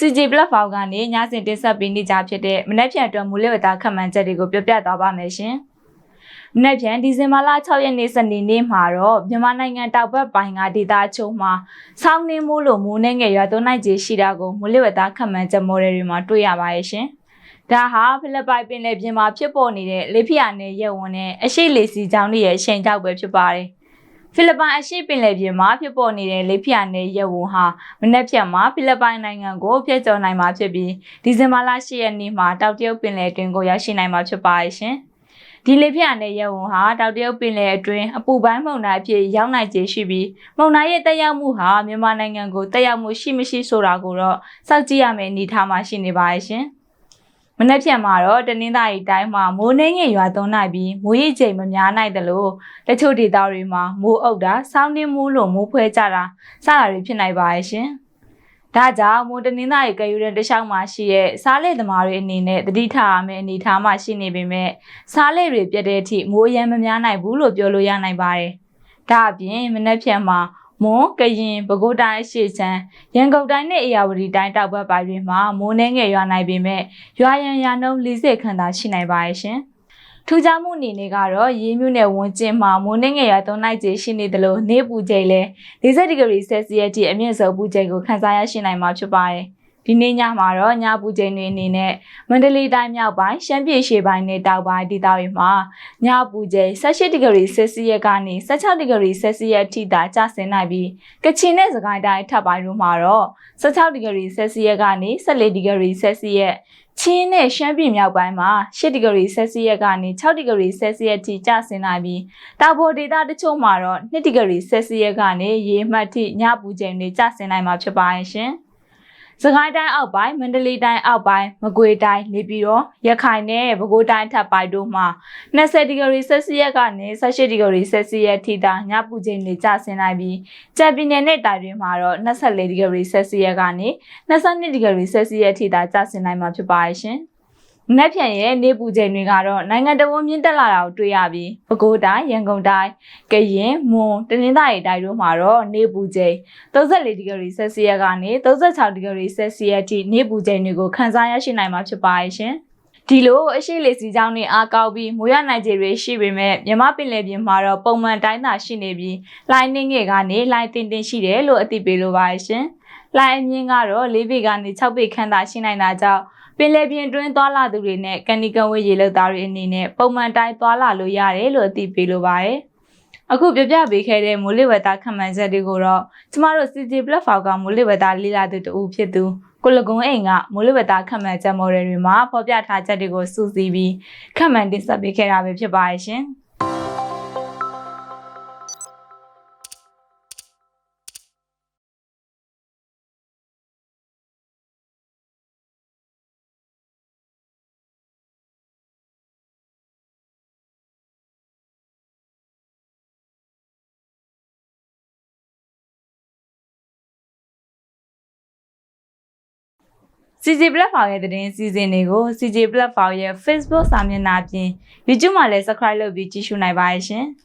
CJ platform ကနေညစဉ်တင်ဆက်ပေးနေကြဖြစ်တဲ့မနက်ဖြန်အတွက်မူလဝတ္တခန့်မှန်းချက်တွေကိုပြောပြသွားပါမယ်ရှင်။မနက်ဖြန်ဒီဇင်ဘာလ6ရက်နေ့စနေနေ့မှာတော့မြန်မာနိုင်ငံတောင်ဘက်ပိုင်းကဒေသချုံမှာဆောင်းနှင်းမိုးလိုမိုးနှင်းငယ်ရွာသွန်းနိုင်ခြေရှိတာကိုမူလဝတ္တခန့်မှန်းချက်မော်ဒယ်တွေမှာတွေ့ရပါရဲ့ရှင်။ဒါဟာဖိလစ်ပိုင်ပင်လယ်ပြင်မှာဖြစ်ပေါ်နေတဲ့လေဖိအားနယ်ရက်ဝန်နဲ့အရှိလေစီချောင်းတွေရဲ့အရှိန်ကြောက်ပဲဖြစ်ပါတယ်။ ဖိလစ်ပိုင်အရှိပင်လယ်ပြင်မှာဖြစ်ပေါ်နေတဲ့လေဖိအားနယ်ရက်ဝန်ဟာမနက်ဖြန်မှာဖိလစ်ပိုင်နိုင်ငံကိုဖျက်ချော်နိုင်မှာဖြစ်ပြီးဒီဇင်ဘာလ10ရက်နေ့မှာတောက်တရုတ်ပင်လယ်တွင်ကိုရောက်ရှိနိုင်မှာဖြစ်ပါရဲ့ရှင်။ဒီလေဖိအားနယ်ရက်ဝန်ဟာတောက်တရုတ်ပင်လယ်အတွင်းအပူပိုင်းမုန်တိုင်းအဖြစ်ရောက်နိုင်ခြေရှိပြီးမုန်တိုင်းရဲ့တက်ရောက်မှုဟာမြန်မာနိုင်ငံကိုတက်ရောက်မှုရှိမရှိဆိုတာကိုတော့စောင့်ကြည့်ရမယ့်အနေအထားမှာရှိနေပါရဲ့ရှင်။ မနက်ဖြန်မှာတော့တနင်္သာရီတိုင်းမှာမိုးနှင်းငယ်ရွာသွန်းနိုင်ပြီးမိုးရိပ်ချိန်မများနိုင်တယ်လို့တချို့ဒေသတွေမှာမိုးအုပ်တာစောင်းနှင်းမိုးလိုမိုးဖွဲကြတာစတာတွေဖြစ်နိုင်ပါရဲ့ရှင်။ဒါကြောင့်မိုးတနင်္သာရီကယူရင်တခြားမှာရှိတဲ့စားလေသမားတွေအနေနဲ့တတိထားရမယ့်အနေအထားမှာရှိနေပေမဲ့စားလေတွေပြတ်တဲ့အထိမိုးအရမ်းမများနိုင်ဘူးလို့ပြောလို့ရနိုင်ပါတယ်။ဒါအပြင်မနက်ဖြန်မှာ မွန်ကရင်ပဲခူးတိုင်းအရှေ့ချမ်းရန်ကုန်တိုင်းနဲ့အေရဝတီတိုင်းတောက်ဘက်ပိုင်းတွေမှာမိုးနှင်းငယ်ရွာနိုင်ပေမဲ့ရွာရန်ရာနှုန်း40ခန့်သာရှိနိုင်ပါရဲ့ရှင်။ထူးခြားမှုအနေနဲ့ကတော့ရေးမြုနယ်ဝန်ကျင်းမှာမိုးနှင်းငယ်ရွာသုံးနိုင်ခြေရှိနေသလိုနေပူချိန်လည်း40ဒီဂရီဆယ်စီယပ်ထိအမြင့်ဆုံးပူချိန်ကိုခန်းစားရရှိနိုင်မှာဖြစ်ပါတယ်။ ဒီနေ့ညမှာတော့ညပူချိန်တွေအနေနဲ့မန္တလေးတိုင်းမြောက်ပိုင်းရှမ်းပြည်ရှေ့ပိုင်းနဲ့တောင်ပိုင်းဒေသတွေမှာညပူချိန်18ဒီဂရီဆယ်စီယပ်ကနေ16ဒီဂရီဆယ်စီယပ်ထိသာကျဆင်းနိုင်ပြီးကချင်နဲ့စကိုင်းတိုင်းထပ်ပိုင်းတို့မှာတော့16ဒီဂရီဆယ်စီယပ်ကနေ14ဒီဂရီဆယ်စီယပ်ချင်းနဲ့ရှမ်းပြည်မြောက်ပိုင်းမှာ10ဒီဂရီဆယ်စီယပ်ကနေ6ဒီဂရီဆယ်စီယပ်ထိကျဆင်းနိုင်ပြီးတောင်ပေါ်ဒေသတချို့မှာတော့2ဒီဂရီဆယ်စီယပ်ကနေရေမှတ်ထိညပူချိန်တွေကျဆင်းနိုင်မှာဖြစ်ပါရဲ့ရှင်။ စကိုင်းတိုင်းအောက်ပိုင်းမန္တလေးတိုင်းအောက်ပိုင်းမကွေတိုင်းနေပြည်တော်ရခိုင်နဲ့ပဲခူးတိုင်းထပ်ပိုင်းတို့မှာ20ဒီဂရီဆယ်စီယပ်ကနေ18ဒီဂရီဆယ်စီယပ်ထိသာညပူချိန်တွေကျဆင်းနိုင်ပြီးကြံပြည်နယ်နဲ့တိုင်တွင်မှာတော့24ဒီဂရီဆယ်စီယပ်ကနေ22ဒီဂရီဆယ်စီယပ်ထိသာကျဆင်းနိုင်မှာဖြစ်ပါရဲ့ရှင်။ နက်ဖြန်ရဲ့နေပူချိန်တွေကတော့နိုင်ငံတော်ဝန်မြင့်တက်လာတာကိုတွေ့ရပြီးပဲခူးတိုင်းရန်ကုန်တိုင်းကရင်မွန်တနင်္သာရီတိုင်းတို့မှာတော့နေပူချိန်34ဒီဂရီဆယ်စီယပ်ကနေ36ဒီဂရီဆယ်စီယပ်ထိနေပူချိန်တွေကိုခန်းစားရရှိနိုင်မှာဖြစ်ပါရဲ့ရှင်။ဒီလိုအရှိလေစီချောင်းတွေအားကောက်ပြီးမိုးရနိုင်ခြေတွေရှိပေမဲ့မြမပင်လယ်ပြင်မှာတော့ပုံမှန်တိုင်းသာရှိနေပြီးလိုင်းနှင်းငယ်ကနေလိုင်းတင်တင်ရှိတယ်လို့အသိပေးလိုပါရဲ့ရှင်။လိုင်းအမြင့်ကတော့၄ပေကနေ6ပေခန့်သာရှိနိုင်တာကြောင့် ပင်လယ်ပြင်တွင်းသွားလာသူတွေနဲ့ကန်ဒီကန်ဝေးရေလောက်သားတွေအနေနဲ့ပုံမှန်တိုင်းသွားလာလို့ရတယ်လို့အသိပေးလိုပါတယ်။အခုပြပြပေးခဲ့တဲ့မိုးလေဝသခန့်မှန်းချက်တွေကိုတော့ကျမတို့ CJ platform ကမိုးလေဝသလေ့လာသူတဦးဖြစ်သူကိုလကွန်အိမ်ကမိုးလေဝသခန့်မှန်းချက်မော်ဒယ်တွေမှာဖော်ပြထားချက်တွေကိုစုစည်းပြီးခန့်မှန်းတင်ဆက်ပေးခဲ့တာပဲဖြစ်ပါရဲ့ရှင်။ CJ Platform ရဲ့သတင်းစီစဉ်တွေကို CJ Platform ရဲ့ Facebook စာမျက်နှာပြင် YouTube မှာလည်း Subscribe လုပ်ပြီးကြည့်ရှုနိုင်ပါရဲ့ရှင်။